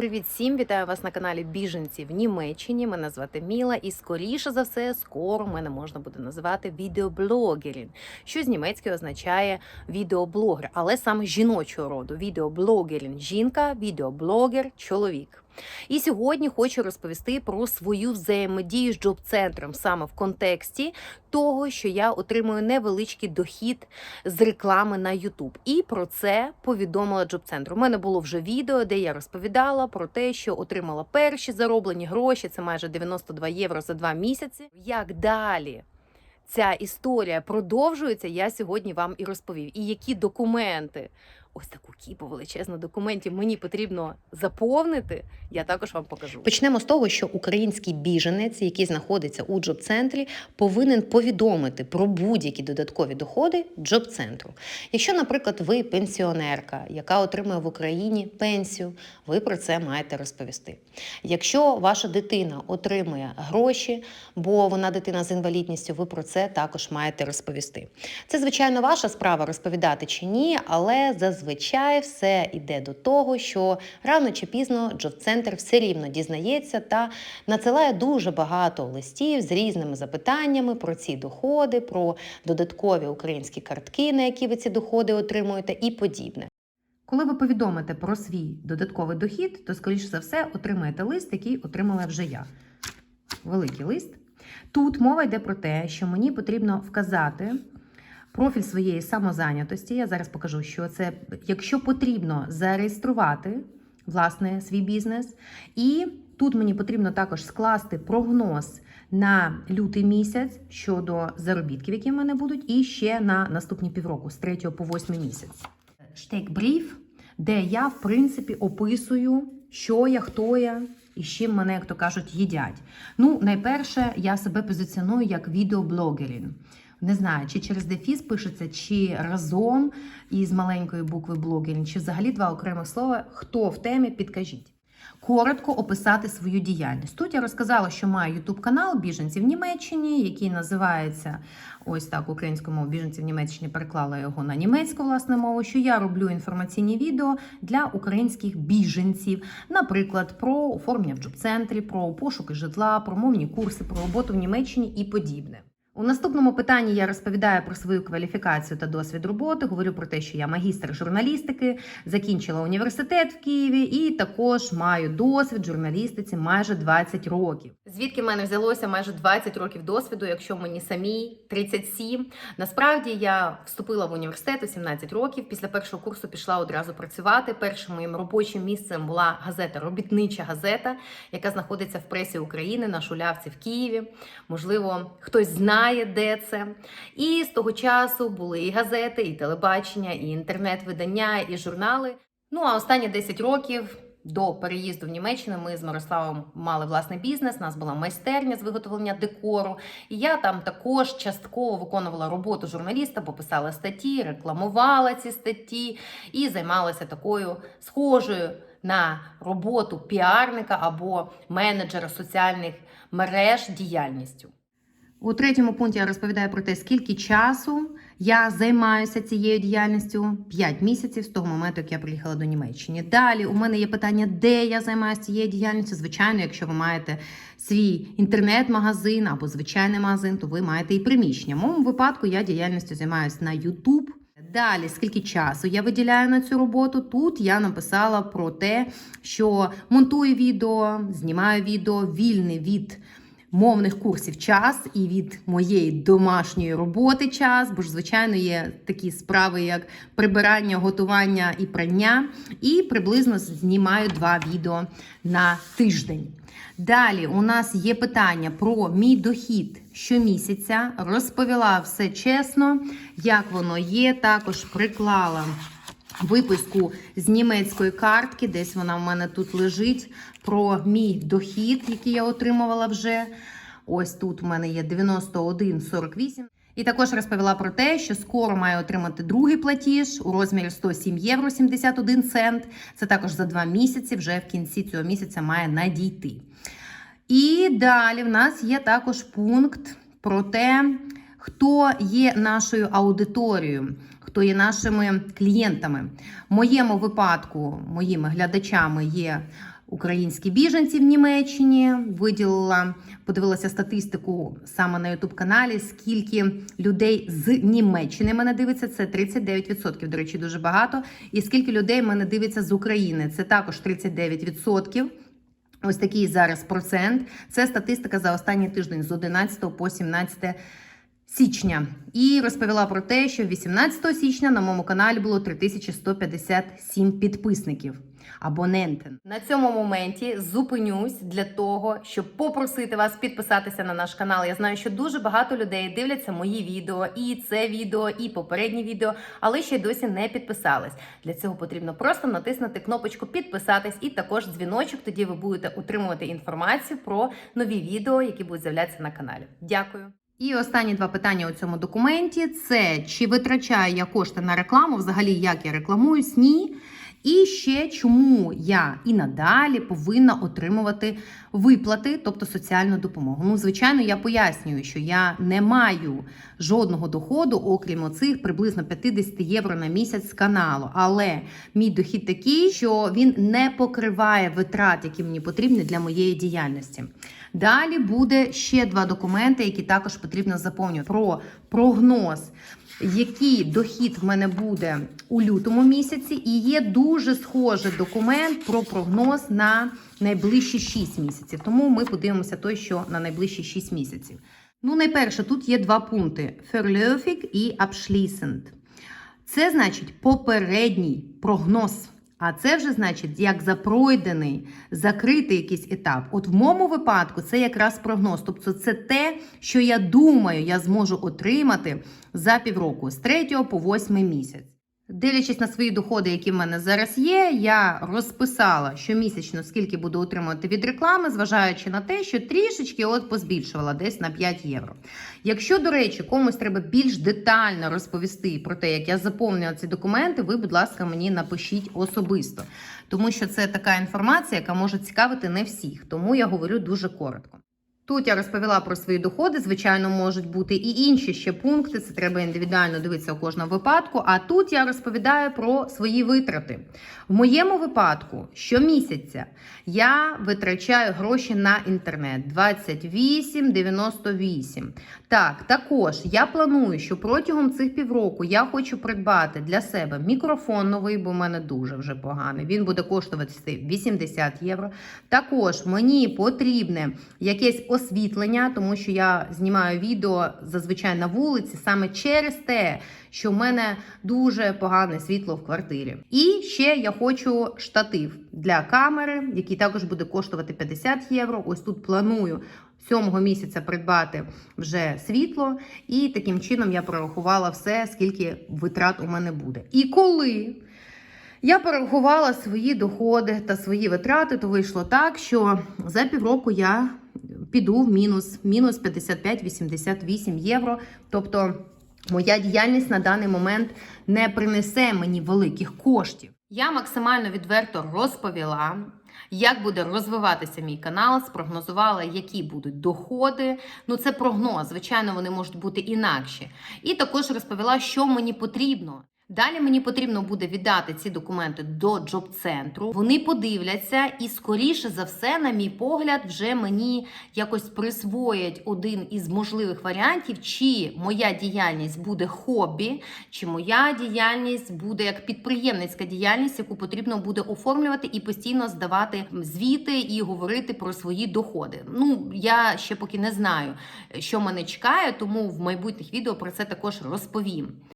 Привіт всім! Вітаю вас на каналі Біженці в Німеччині. Мене звати Міла, і скоріше за все, скоро мене можна буде називати відеоблогерін, що з німецької означає відеоблогер, але саме жіночого роду. Відеоблогерін жінка, відеоблогер чоловік. І сьогодні хочу розповісти про свою взаємодію з джоб-центром саме в контексті того, що я отримую невеличкий дохід з реклами на YouTube. І про це повідомила джоб-центру. У мене було вже відео, де я розповідала про те, що отримала перші зароблені гроші. Це майже 92 євро за два місяці. Як далі? Ця історія продовжується. Я сьогодні вам і розповів. І які документи, ось таку кіпу величезну документів мені потрібно заповнити. Я також вам покажу. Почнемо з того, що український біженець, який знаходиться у джоб-центрі, повинен повідомити про будь-які додаткові доходи джоб-центру. Якщо, наприклад, ви пенсіонерка, яка отримує в Україні пенсію, ви про це маєте розповісти. Якщо ваша дитина отримує гроші, бо вона дитина з інвалідністю, ви про це також маєте розповісти. Це, звичайно, ваша справа розповідати чи ні, але зазвичай все йде до того, що рано чи пізно джоб-центр все рівно дізнається та надсилає дуже багато листів з різними запитаннями про ці доходи, про додаткові українські картки, на які ви ці доходи отримуєте, і подібне. Коли ви повідомите про свій додатковий дохід, то, скоріш за все, отримаєте лист, який отримала вже я. Великий лист. Тут мова йде про те, що мені потрібно вказати профіль своєї самозайнятості. Я зараз покажу, що це, якщо потрібно зареєструвати власне свій бізнес. І тут мені потрібно також скласти прогноз на лютий місяць щодо заробітків, які в мене будуть, і ще на наступні півроку, з 3 по 8 місяць. Штейкбріф, де я, в принципі, описую, що я, хто я. І з чим мене, як то кажуть, їдять. Ну, найперше, я себе позиціоную як відеоблогерін. Не знаю, чи через дефіс пишеться, чи разом із маленької букви блогерін, чи взагалі два окремих слова. Хто в темі, підкажіть. Коротко описати свою діяльність. Тут я розказала, що маю YouTube канал біженці в Німеччині, який називається ось так українською мовою біженці в Німеччині переклала його на німецьку власне мову. Що я роблю інформаційні відео для українських біженців, наприклад, про оформлення в джоб-центрі, про пошуки житла, про мовні курси, про роботу в Німеччині і подібне. У наступному питанні я розповідаю про свою кваліфікацію та досвід роботи. Говорю про те, що я магістр журналістики, закінчила університет в Києві і також маю досвід журналістиці майже 20 років. Звідки в мене взялося майже 20 років досвіду, якщо мені самій 37. Насправді я вступила в університет у 17 років. Після першого курсу пішла одразу працювати. Першим моїм робочим місцем була газета Робітнича газета, яка знаходиться в пресі України на Шулявці в Києві. Можливо, хтось знає, де це. І з того часу були і газети, і телебачення, і інтернет-видання, і журнали. Ну а останні 10 років. До переїзду в Німеччину ми з Мирославом мали власний бізнес. У нас була майстерня з виготовлення декору. І я там також частково виконувала роботу журналіста, бо писала статті, рекламувала ці статті і займалася такою схожою на роботу піарника або менеджера соціальних мереж діяльністю. У третьому пункті я розповідаю про те, скільки часу я займаюся цією діяльністю 5 місяців з того моменту, як я приїхала до Німеччини. Далі у мене є питання, де я займаюся цією діяльністю. Звичайно, якщо ви маєте свій інтернет-магазин або звичайний магазин, то ви маєте і приміщення. В моєму випадку я діяльністю займаюся на YouTube. Далі, скільки часу я виділяю на цю роботу? Тут я написала про те, що монтую відео, знімаю відео, вільний від мовних курсів час і від моєї домашньої роботи час, бо ж, звичайно, є такі справи, як прибирання, готування і прання. І приблизно знімаю два відео на тиждень. Далі у нас є питання про мій дохід щомісяця. Розповіла все чесно, як воно є. Також приклала виписку з німецької картки, десь вона в мене тут лежить, про мій дохід, який я отримувала вже. Ось тут у мене є 91,48. І також розповіла про те, що скоро маю отримати другий платіж у розмірі 107 євро 71 цент. Це також за два місяці, вже в кінці цього місяця має надійти. І далі в нас є також пункт про те, хто є нашою аудиторією, хто є нашими клієнтами. В моєму випадку, моїми глядачами є українські біженці в Німеччині. Виділила, подивилася статистику саме на Ютуб каналі. Скільки людей з Німеччини мене дивиться, це 39%, До речі, дуже багато. І скільки людей мене дивиться з України, це також 39%. Ось такий зараз процент. Це статистика за останній тиждень з 11 по 17 січня. І розповіла про те, що 18 січня на моєму каналі було 3157 підписників. Абонентен на цьому моменті зупинюсь для того, щоб попросити вас підписатися на наш канал. Я знаю, що дуже багато людей дивляться мої відео, і це відео, і попередні відео, але ще й досі не підписались. Для цього потрібно просто натиснути кнопочку підписатись і також дзвіночок. Тоді ви будете отримувати інформацію про нові відео, які будуть з'являтися на каналі. Дякую. І останні два питання у цьому документі: це чи витрачаю я кошти на рекламу, взагалі як я рекламуюсь? Ні. І ще чому я і надалі повинна отримувати виплати, тобто соціальну допомогу. Ну, звичайно, я пояснюю, що я не маю жодного доходу, окрім оцих приблизно 50 євро на місяць з каналу. Але мій дохід такий, що він не покриває витрат, які мені потрібні для моєї діяльності. Далі буде ще два документи, які також потрібно заповнювати про прогноз який дохід в мене буде у лютому місяці, і є дуже схожий документ про прогноз на найближчі 6 місяців. Тому ми подивимося той, що на найближчі 6 місяців. Ну, найперше, тут є два пункти: Verläufig і Abschließend. Це значить попередній прогноз. А це вже значить, як за пройдений, закритий якийсь етап. От в моєму випадку це якраз прогноз. Тобто, це те, що я думаю, я зможу отримати за півроку з 3 по 8 місяць. Дивлячись на свої доходи, які в мене зараз є, я розписала щомісячно, скільки буду отримувати від реклами, зважаючи на те, що трішечки от позбільшувала десь на 5 євро. Якщо, до речі, комусь треба більш детально розповісти про те, як я заповнюю ці документи, ви, будь ласка, мені напишіть особисто, тому що це така інформація, яка може цікавити не всіх. Тому я говорю дуже коротко. Тут я розповіла про свої доходи. Звичайно, можуть бути і інші ще пункти. Це треба індивідуально дивитися у кожному випадку. А тут я розповідаю про свої витрати. В моєму випадку щомісяця я витрачаю гроші на інтернет 28,98. Так, також я планую, що протягом цих півроку я хочу придбати для себе мікрофон новий, бо в мене дуже вже поганий. Він буде коштувати 80 євро. Також мені потрібне якесь освітлення, тому що я знімаю відео зазвичай на вулиці саме через те, що в мене дуже погане світло в квартирі. І ще я хочу штатив для камери, який також буде коштувати 50 євро. Ось тут планую. Сьомого місяця придбати вже світло, і таким чином я прорахувала все, скільки витрат у мене буде. І коли я порахувала свої доходи та свої витрати, то вийшло так, що за півроку я піду в мінус, мінус 55-88 євро. Тобто моя діяльність на даний момент не принесе мені великих коштів. Я максимально відверто розповіла. Як буде розвиватися мій канал, спрогнозувала, які будуть доходи. Ну, це прогноз, звичайно, вони можуть бути інакші. І також розповіла, що мені потрібно. Далі мені потрібно буде віддати ці документи до джоб-центру. Вони подивляться, і скоріше за все, на мій погляд, вже мені якось присвоять один із можливих варіантів, чи моя діяльність буде хобі, чи моя діяльність буде як підприємницька діяльність, яку потрібно буде оформлювати і постійно здавати звіти і говорити про свої доходи. Ну я ще поки не знаю, що мене чекає, тому в майбутніх відео про це також розповім.